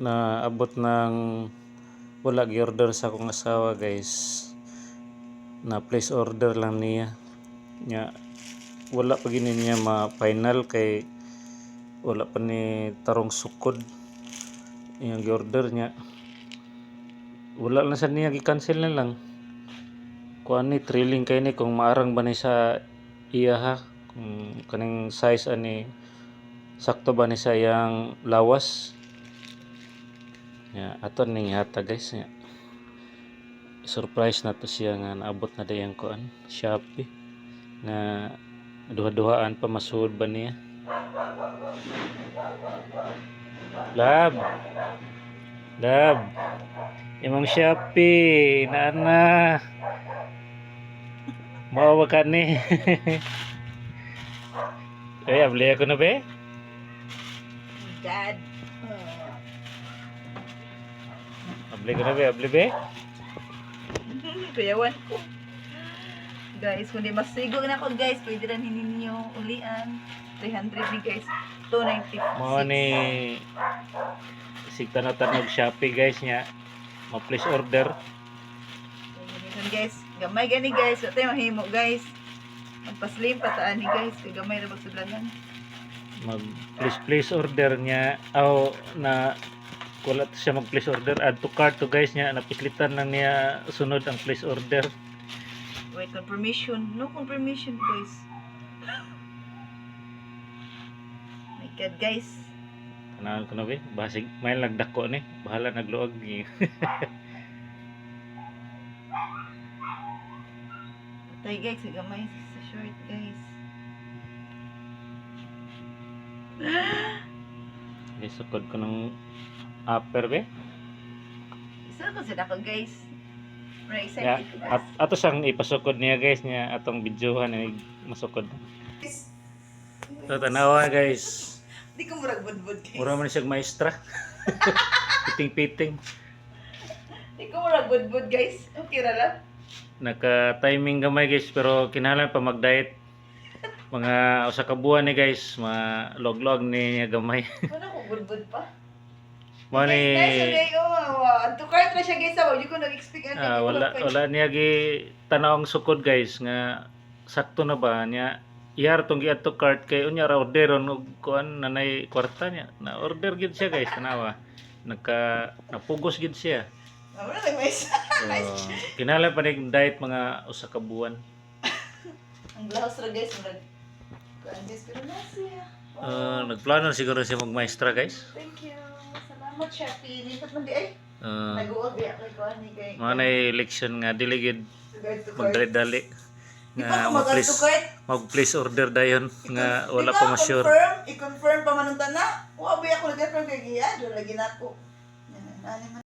na abot ng wala gi-order sa akong asawa guys. Na place order lang niya. Nya wala pa gini niya ma-final kay wala pa ni tarong sukod. Yung gi-order niya. Wala lang sa niya gi-cancel na lang. Kuan ni thrilling kay ni kung maarang ba ni sa iya ha. Kung kaning size ani sakto ba ni sa iyang lawas ya ato ning hata guys ya. Surprise na to siya nga naabot na dayang kuan Shopee. Na duha-duhaan pa masuod ba niya? Lab! Lab! Imong Shopee na na? Mawa ka ni. Eh, abli ako na be? God. Abli ko na be, abli be? Kuyawan ko. Guys, kung di masigo na ako guys, pwede rin hininyo ulian. 300 ni guys. 296. Mo ni sigta na tanog Shopee guys nya. Ma-place order. Ganyan guys. Gamay gani guys. Ito yung mahimo guys. Magpaslim pataan ni guys. Kaya gamay na magsudlanan. Mag place place order niya aw na wala to siya mag place order add to cart to guys niya napislitan lang niya sunod ang place order Wait, confirmation. No confirmation guys. My God guys. Kanahan ko na be basig may nagdako ni bahala nagluag ni Patay guys. Kaya gamay sa short guys. Isukod ko ng upper be Isa ko sila ko guys. Ko guys. at ato siyang ipasukod niya guys niya atong videohan ni masukod so tanawa guys Di ko murag budbud guys. mura man siya maestra piting piting Di ko murag budbud guys. Okay ra lang. naka-timing gamay guys pero kinahanglan pa mag-diet mga usa ka buwan ni guys mga log-log ni gamay Wala ko budbud pa. Mo ni Guys, okay, wow. Anto kahit na siya guys, ah, hindi ko nag-expect ano. ah, wala wala niya gi tanawang sukod guys nga sakto na ba niya iyar tong giadto cart kay unya ra orderon og kuan nanay kwarta niya na order gid siya guys tanawa nagka napugos gid siya Wala lang may isa. so, kinahanglan pa ning diet mga usa ka buwan Ang lahos ra guys, murag. Kuan guys, pero na siya. Ah, nagplano siguro siya magmaestra guys Thank you. Salamat, Shopee. Lipat man di ay. Ah, Nag-uwag di ako kuan ni kay. mga na election nga dili gid Guys, to cart. magdali-dali Di nga mag-add to cart. mag-place order dayon nga wala pa ba, ma-sure Confirm, i-confirm pa man ang tana. Wa ba ako nag-confirm kay giya, do lagi na ako.